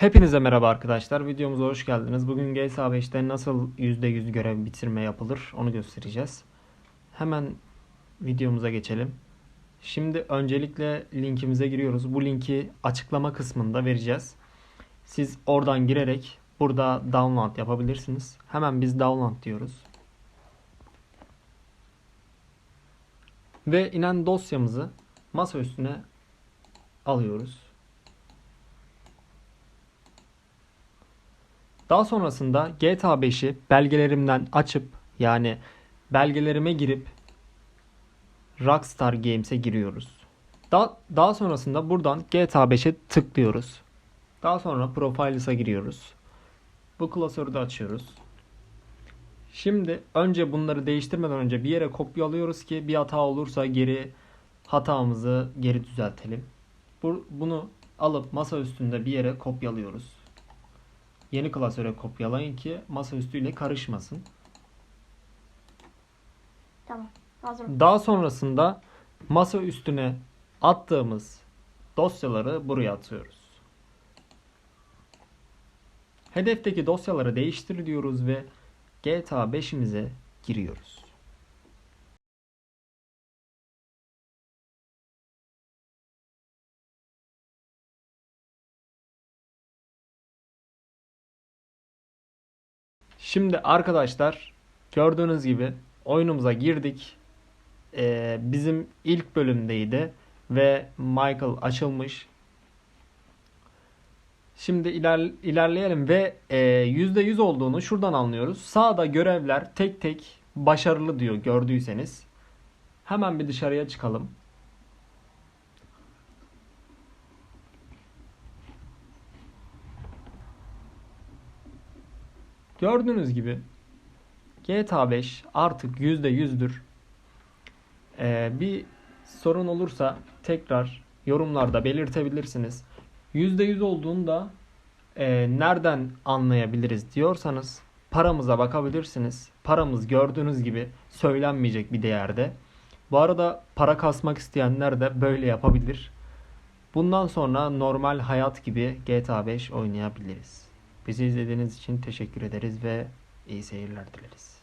Hepinize merhaba arkadaşlar. Videomuza hoş geldiniz. Bugün GTA 5'te nasıl %100 görev bitirme yapılır onu göstereceğiz. Hemen videomuza geçelim. Şimdi öncelikle linkimize giriyoruz. Bu linki açıklama kısmında vereceğiz. Siz oradan girerek burada download yapabilirsiniz. Hemen biz download diyoruz. Ve inen dosyamızı masa üstüne alıyoruz. Daha sonrasında GTA 5'i belgelerimden açıp yani belgelerime girip Rockstar Games'e giriyoruz. Daha, daha sonrasında buradan GTA 5'e tıklıyoruz. Daha sonra Profiles'a giriyoruz. Bu klasörü de açıyoruz. Şimdi önce bunları değiştirmeden önce bir yere kopyalıyoruz ki bir hata olursa geri hatamızı geri düzeltelim. Bu, bunu alıp masa üstünde bir yere kopyalıyoruz. Yeni klasöre kopyalayın ki masaüstüyle karışmasın. Tamam. Hazırım. Daha sonrasında masa üstüne attığımız dosyaları buraya atıyoruz. Hedefteki dosyaları değiştir diyoruz ve GTA 5'imize giriyoruz. Şimdi arkadaşlar gördüğünüz gibi oyunumuza girdik. Ee, bizim ilk bölümdeydi ve Michael açılmış. Şimdi iler, ilerleyelim ve e, %100 olduğunu şuradan anlıyoruz. Sağda görevler tek tek başarılı diyor gördüyseniz. Hemen bir dışarıya çıkalım. Gördüğünüz gibi GTA 5 artık %100'dür. Ee, bir sorun olursa tekrar yorumlarda belirtebilirsiniz. %100 olduğunda e, nereden anlayabiliriz diyorsanız paramıza bakabilirsiniz. Paramız gördüğünüz gibi söylenmeyecek bir değerde. Bu arada para kasmak isteyenler de böyle yapabilir. Bundan sonra normal hayat gibi GTA 5 oynayabiliriz. Bizi izlediğiniz için teşekkür ederiz ve iyi seyirler dileriz.